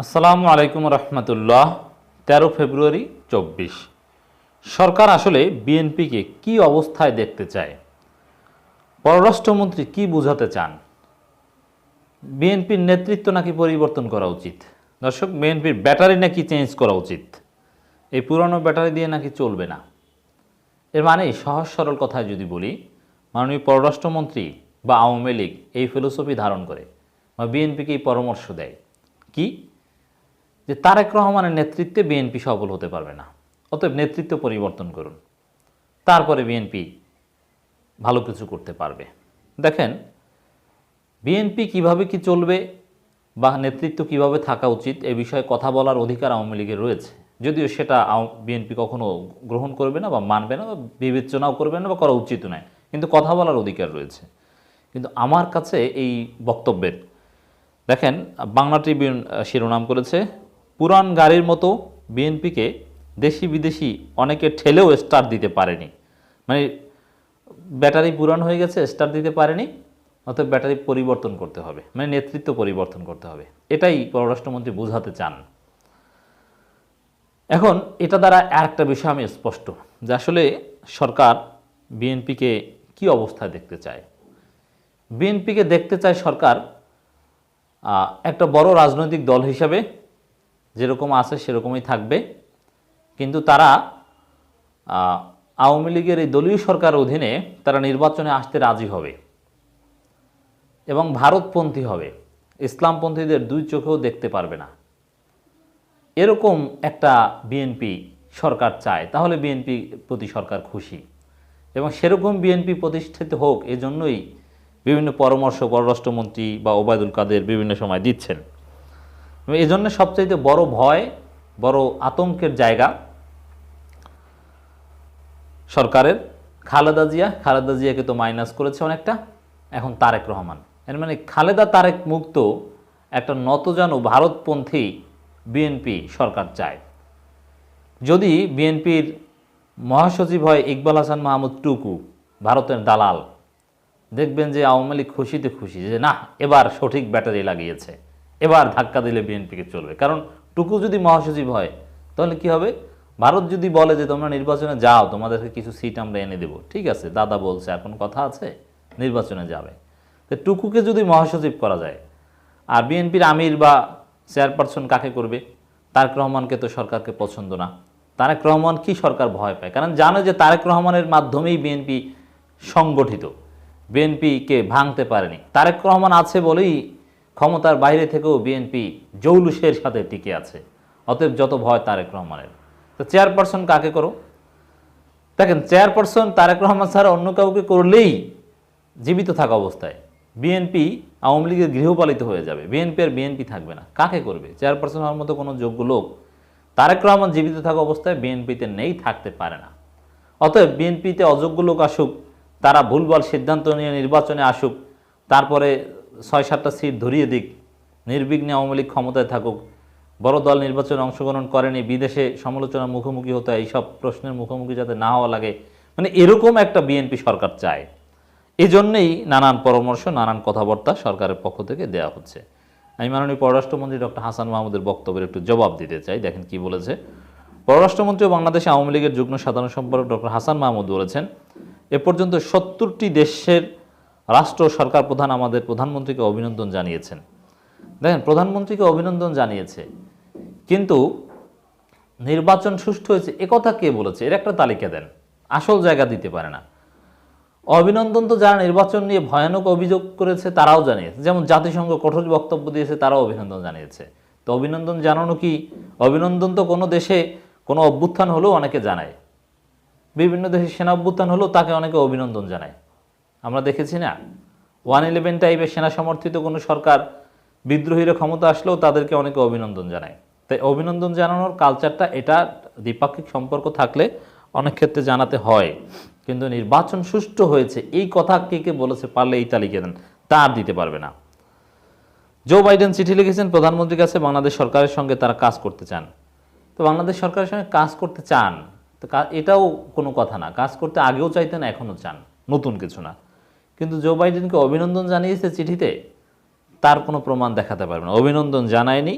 আসসালামু আলাইকুম রহমতুল্লাহ, তেরো ফেব্রুয়ারি চব্বিশ। সরকার আসলে বিএনপিকে কি অবস্থায় দেখতে চায়? পররাষ্ট্রমন্ত্রী কি বোঝাতে চান? বিএনপির নেতৃত্ব নাকি পরিবর্তন করা উচিত? দর্শক, বিএনপির ব্যাটারি নাকি চেঞ্জ করা উচিত? এই পুরনো ব্যাটারি দিয়ে নাকি চলবে না? এর মানে সহজ সরল কথায় যদি বলি, মাননীয় পররাষ্ট্রমন্ত্রী বা আওয়ামী লীগ এই ফিলোসফি ধারণ করে বা বিএনপিকে এই পরামর্শ দেয়। কি? যে তারেক রহমানের নেতৃত্বে বিএনপি সফল হতে পারবে না। অতএব নেতৃত্ব পরিবর্তন করুন। তারপরে বিএনপি ভালো কিছু করতে পারবে। দেখেন, বিএনপি কীভাবে কি চলবে বা নেতৃত্ব কীভাবে থাকা উচিত এ বিষয়ে কথা বলার অধিকার আওয়ামী লীগের রয়েছে। যদিও সেটা বিএনপি কখনো গ্রহণ করবে না বা মানবে না বা বিবেচনাও করবে না বা করা উচিত নয়। কিন্তু কথা বলার অধিকার রয়েছে। কিন্তু আমার কাছে এই বক্তব্যের, দেখেন, বাংলা ট্রিবিউন শিরোনাম করেছে পুরান গাড়ির মতো বিএনপিকে দেশি বিদেশি অনেকে ঠেলেও স্টার দিতে পারেনি। মানে ব্যাটারি পুরান হয়ে গেছে স্টার দিতে পারেনি অর্থাৎ ব্যাটারি পরিবর্তন করতে হবে মানে নেতৃত্ব পরিবর্তন করতে হবে। এটাই পররাষ্ট্রমন্ত্রী বোঝাতে চান। এখন এটা দ্বারা আর একটা বিষয় আমি স্পষ্ট, যে আসলে সরকার বিএনপিকে কি অবস্থায় দেখতে চায়? বিএনপিকে দেখতে চায় সরকার একটা বড় রাজনৈতিক দল হিসাবে যেরকম আছে সেরকমই থাকবে। কিন্তু তারা আওয়ামী লীগের এই দলীয় সরকার অধীনে তারা নির্বাচনে আসতে রাজি হবে এবং ভারতপন্থী হবে। ইসলামপন্থীদের দুই চোখেও দেখতে পারবে না। এরকম একটা বিএনপি সরকার চায়, তাহলে বিএনপি প্রতি সরকার খুশি। এবং সেরকম বিএনপি প্রতিষ্ঠিত হোক, এজন্যই বিভিন্ন পরামর্শ পররাষ্ট্রমন্ত্রী বা ওবায়দুল কাদের বিভিন্ন সময় দিচ্ছেন। এবং এই জন্য সবচাইতে বড় ভয়, বড় আতঙ্কের জায়গা সরকারের। খালেদা জিয়া, খালেদা জিয়াকে তো মাইনাস করেছে অনেকটা, এখন তারেক রহমান। এর মানে খালেদা তারেক মুক্ত একটা নতজানু ভারতপন্থী বিএনপি সরকার চায়। যদি বিএনপির মহাসচিব হয় ইকবাল হাসান মাহমুদ টুকু, ভারতের দালাল, দেখবেন যে আওয়ামী লীগ খুশিতে খুশি যে না, এবার সঠিক ব্যাটারি লাগিয়েছে। এবার ধাক্কা দিলে বিএনপিকে চলবে। কারণ টুকু যদি মহাসচিব হয়, তাহলে কি হবে? ভারত যদি বলে যে, তোমরা নির্বাচনে যাও, তোমাদেরকে কিছু সিট আমরা এনে দেবো। ঠিক আছে, দাদা বলছে, এখন কথা আছে, নির্বাচনে যাবে। তো টুকুকে যদি মহাসচিব করা যায়, আর বিএনপির আমির বা চেয়ারপারসন কাকে করবে? তারেক রহমানকে তো সরকারকে পছন্দ না। তারেক রহমান কি সরকার ভয় পায়? কারণ জানে যে, তারেক রহমানের মাধ্যমেই বিএনপি সংগঠিত। বিএনপিকে ভাঙতে পারেনি। তারেক রহমান আছে বলেই ক্ষমতার বাইরে থেকেও বিএনপি জৌলুসের সাথে টিকে আছে। অতএব যত ভয় তারেক রহমানের। তো চেয়ারপারসন কাকে করো? দেখেন, চেয়ারপারসন তারেক রহমান ছাড়া অন্য কাউকে করলেই জীবিত থাকা অবস্থায় বিএনপি আওয়ামী লীগের গৃহপালিত হয়ে যাবে। বিএনপি আর বিএনপি থাকবে না। কাকে করবে? চেয়ারপারসন হওয়ার মতো কোনো যোগ্য লোক তারেক রহমান জীবিত থাকা অবস্থায় বিএনপিতে নেই, থাকতে পারে না। অতএব বিএনপিতে অযোগ্য লোক আসুক, তারা ভুলভাল সিদ্ধান্ত নিয়ে নির্বাচনে আসুক, তারপরে ছয় সাতটা সিট ধরিয়ে দিক। নির্বিঘ্নে আওয়ামী লীগ ক্ষমতায় থাকুক। বড় দল নির্বাচনে অংশগ্রহণ করেনি, বিদেশে সমালোচনার মুখোমুখি হতে হয়, এইসব প্রশ্নের মুখোমুখি যাতে না হওয়া লাগে। মানে এরকম একটা বিএনপি সরকার চায়। এই জন্যেই নানান পরামর্শ, নানান কথাবার্তা সরকারের পক্ষ থেকে দেওয়া হচ্ছে। আমি মাননীয় পররাষ্ট্রমন্ত্রী ডক্টর হাসান মাহমুদের বক্তব্যের একটু জবাব দিতে চাই। দেখেন কি বলেছে। পররাষ্ট্রমন্ত্রী ও বাংলাদেশে আওয়ামী লীগের যুগ্ম সাধারণ সম্পাদক ডক্টর হাসান মাহমুদ বলেছেন, এ পর্যন্ত সত্তরটি দেশের রাষ্ট্র সরকার প্রধান আমাদের প্রধানমন্ত্রীকে অভিনন্দন জানিয়েছেন। দেখেন, প্রধানমন্ত্রীকে অভিনন্দন জানিয়েছে, কিন্তু নির্বাচন সুষ্ঠু হয়েছে একথা কে বলেছে? এর একটা তালিকা দেন, আসল জায়গা দিতে পারে না। অভিনন্দন তো যারা নির্বাচন নিয়ে ভয়ানক অভিযোগ করেছে তারাও জানিয়েছে, যেমন জাতিসংঘ কঠোর বক্তব্য দিয়েছে তারাও অভিনন্দন জানিয়েছে। তো অভিনন্দন জানানো কি? অভিনন্দন তো কোনো দেশে কোনো অভ্যুত্থান হলেও অনেকে জানায়। বিভিন্ন দেশে সেনা অভ্যুত্থান হলেও তাকে অনেকে অভিনন্দন জানায়। আমরা দেখেছি না? ওয়ান ইলেভেন টাইপের সেনা সমর্থিত কোনো সরকার বিদ্রোহীরা ক্ষমতা আসলেও তাদেরকে অনেকে অভিনন্দন জানায়। তাই অভিনন্দন জানানোর কালচারটা এটা দ্বিপাক্ষিক সম্পর্ক থাকলে অনেক ক্ষেত্রে জানাতে হয়। কিন্তু নির্বাচন সুষ্ঠু হয়েছে, এই কথা কে কে বলেছে পারলে এই তালিকা দেন, তা আর দিতে পারবে না। জো বাইডেন চিঠি লিখেছেন, প্রধানমন্ত্রীর কাছে বাংলাদেশ সরকারের সঙ্গে তারা কাজ করতে চান। তো বাংলাদেশ সরকারের সঙ্গে কাজ করতে চান, তো এটাও কোনো কথা না। কাজ করতে আগেও চাইতেন, এখনও চান। নতুন কিছু না। কিন্তু জো বাইডেনকে অভিনন্দন জানিয়েছে চিঠিতে, তার কোনো প্রমাণ দেখাতে পারবে না। অভিনন্দন জানায়নি,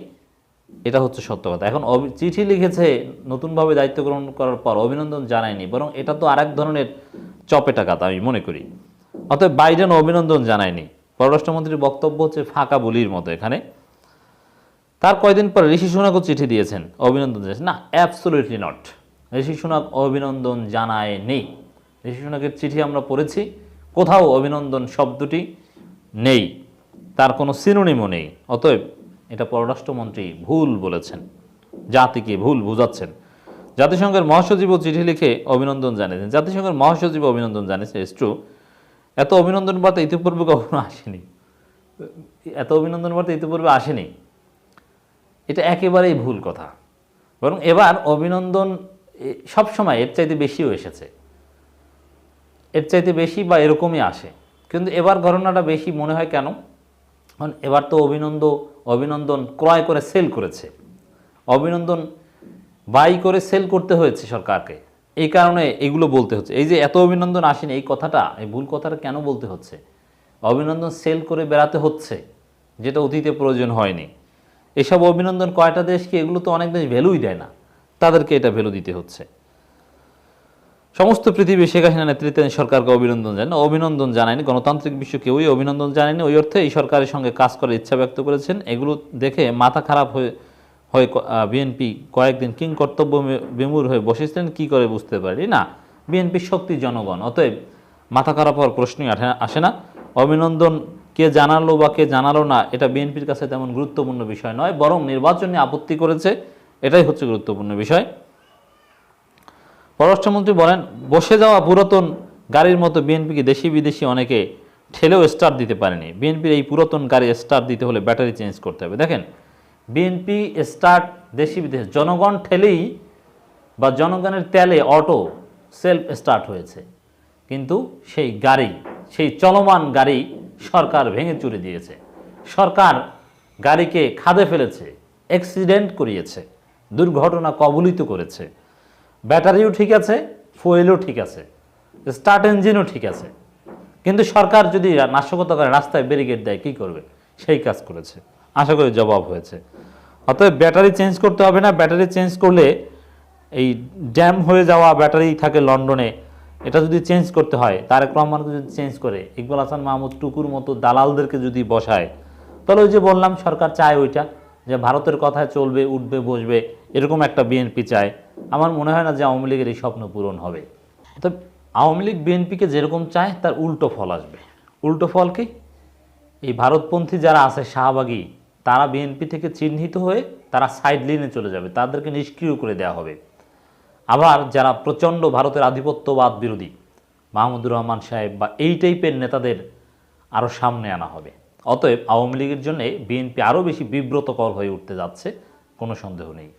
এটা হচ্ছে সত্য কথা। এখন চিঠি লিখেছে, নতুনভাবে দায়িত্ব গ্রহণ করার পর অভিনন্দন জানায়নি, বরং এটা তো আরেক ধরনের চপে টাকাত আমি মনে করি। অতএব বাইডেন অভিনন্দন জানায়নি। পররাষ্ট্রমন্ত্রীর বক্তব্য হচ্ছে ফাঁকা বলির মতো এখানে। তার কয়দিন পর ঋষি সুনাকও চিঠি দিয়েছেন, অভিনন্দন জানিয়েছেন। না অ্যাবসোলিউটলি নট ঋষি সুনাক অভিনন্দন জানায়নি। ঋষি সুনাকের চিঠি আমরা পড়েছি। কোথাও অভিনন্দন শব্দটি নেই। তার কোনো সিনোনিমও নেই। অতএব এটা পররাষ্ট্রমন্ত্রী ভুল বলেছেন। জাতিকে ভুল বুঝাচ্ছেন। জাতিসংঘের মহাসচিবও চিঠি লিখে অভিনন্দন জানিয়েছেন। জাতিসংঘের মহাসচিব অভিনন্দন জানিয়েছে ইস ট্রু। এত অভিনন্দন বার্তা ইতিপূর্বে কখনো আসেনি। এত অভিনন্দন বার্তা ইতিপূর্বে আসেনি। এটা একেবারেই ভুল কথা। বরং এবার অভিনন্দন সবসময় এর চাইতে বেশিও এসেছে। এর চাইতে বেশি বা এরকমই আসে। কিন্তু এবার ঘটনাটা বেশি মনে হয় কেন? কারণ এবার তো অভিনন্দ, অভিনন্দন ক্রয় করে সেল করেছে। অভিনন্দন বাই করে সেল করতে হয়েছে সরকারকে। এই কারণে এগুলো বলতে হচ্ছে। এই যে এত অভিনন্দন আসেনি, এই কথাটা, এই ভুল কথাটা কেন বলতে হচ্ছে? অভিনন্দন সেল করে বেড়াতে হচ্ছে, যেটা অতীতে প্রয়োজন হয়নি। এসব অভিনন্দন কয়টা দেশকে এগুলো তো অনেক দেশ ভ্যালুই দেয় না। তাদেরকে এটা ভ্যালু দিতে হচ্ছে। সমস্ত পৃথিবী শেখ হাসিনা নেতৃত্বাধীন সরকারকে অভিনন্দন জানায় অভিনন্দন জানায়নি গণতান্ত্রিক বিশ্ব কেউই অভিনন্দন জানায়নি। ওই অর্থে এই সরকারের সঙ্গে কাজ করার ইচ্ছা ব্যক্ত করেছেন। এগুলো দেখে মাথা খারাপ হয়ে হয়ে বিএনপি কয়েকদিন কিং কর্তব্য বিমূর হয়ে বসেছিলেন। কি করে বুঝতে পারি? না বিএনপির শক্তি জনগণ। অতএব মাথা খারাপ হওয়ার প্রশ্নই আসে না। অভিনন্দন কে জানালো বা কে জানালো না, এটা বিএনপির কাছে তেমন গুরুত্বপূর্ণ বিষয় নয়, বরং নির্বাচনে আপত্তি করেছে। এটাই হচ্ছে গুরুত্বপূর্ণ বিষয়। পররাষ্ট্রমন্ত্রী বলেন, বসে যাওয়া পুরাতন গাড়ির মতো বিএনপিকে দেশি বিদেশি অনেকে ঠেলেও স্টার্ট দিতে পারেনি। বিএনপির এই পুরাতন গাড়ি স্টার্ট দিতে হলে ব্যাটারি চেঞ্জ করতে হবে। দেখেন, বিএনপি স্টার্ট দেশি বিদেশি, জনগণ ঠেলেই বা জনগণের তেলে অটো সেলফ স্টার্ট হয়েছে। কিন্তু সেই গাড়ি, সেই চলমান গাড়ি সরকার ভেঙে চুরে দিয়েছে। সরকার গাড়িকে খাদে ফেলেছে, অ্যাক্সিডেন্ট করিয়েছে, দুর্ঘটনা কবলিত করেছে। ব্যাটারিও ঠিক আছে ফুয়েলও ঠিক আছে স্টার্ট ইঞ্জিনও ঠিক আছে। কিন্তু সরকার যদি নাশকতা করে, রাস্তায় ব্যারিকেড দেয়, কী করবে? সেই কাজ করেছে। আশা করি জবাব হয়েছে। অতএব ব্যাটারি চেঞ্জ করতে হবে না। ব্যাটারি চেঞ্জ করলে এই ড্যাম হয়ে যাওয়া ব্যাটারি থাকে লন্ডনে, এটা যদি চেঞ্জ করতে হয়, তারেক রহমানকে যদি চেঞ্জ করে, ইকবাল হাসান মাহমুদ টুকুর মতো দালালদেরকে যদি বসায়, তাহলে ওই যে বললাম, সরকার চায় ওইটা। যে ভারতের কথায় চলবে, উঠবে, বসবে, এরকম একটা বিএনপি চায়। আমার মনে হয় না যে আওয়ামী লীগের এই স্বপ্ন পূরণ হবে। তো আওয়ামী লীগ বিএনপিকে যেরকম চায়, তার উল্টো ফল আসবে। উল্টো ফল কি? এই ভারতপন্থী যারা আছে, শাহবাগী, তারা বিএনপি থেকে চিহ্নিত হয়ে তারা সাইড লাইনে চলে যাবে। তাদেরকে নিষ্ক্রিয় করে দেওয়া হবে। আবার যারা প্রচণ্ড ভারতের আধিপত্যবাদ বিরোধী, মাহমুদুর রহমান সাহেব বা এই টাইপের নেতাদের আরও সামনে আনা হবে। অতএব আওয়ামী লীগের জন্য বিএনপি আরও বেশি বিব্রতকর হয়ে উঠতে যাচ্ছে কোনো সন্দেহ নেই।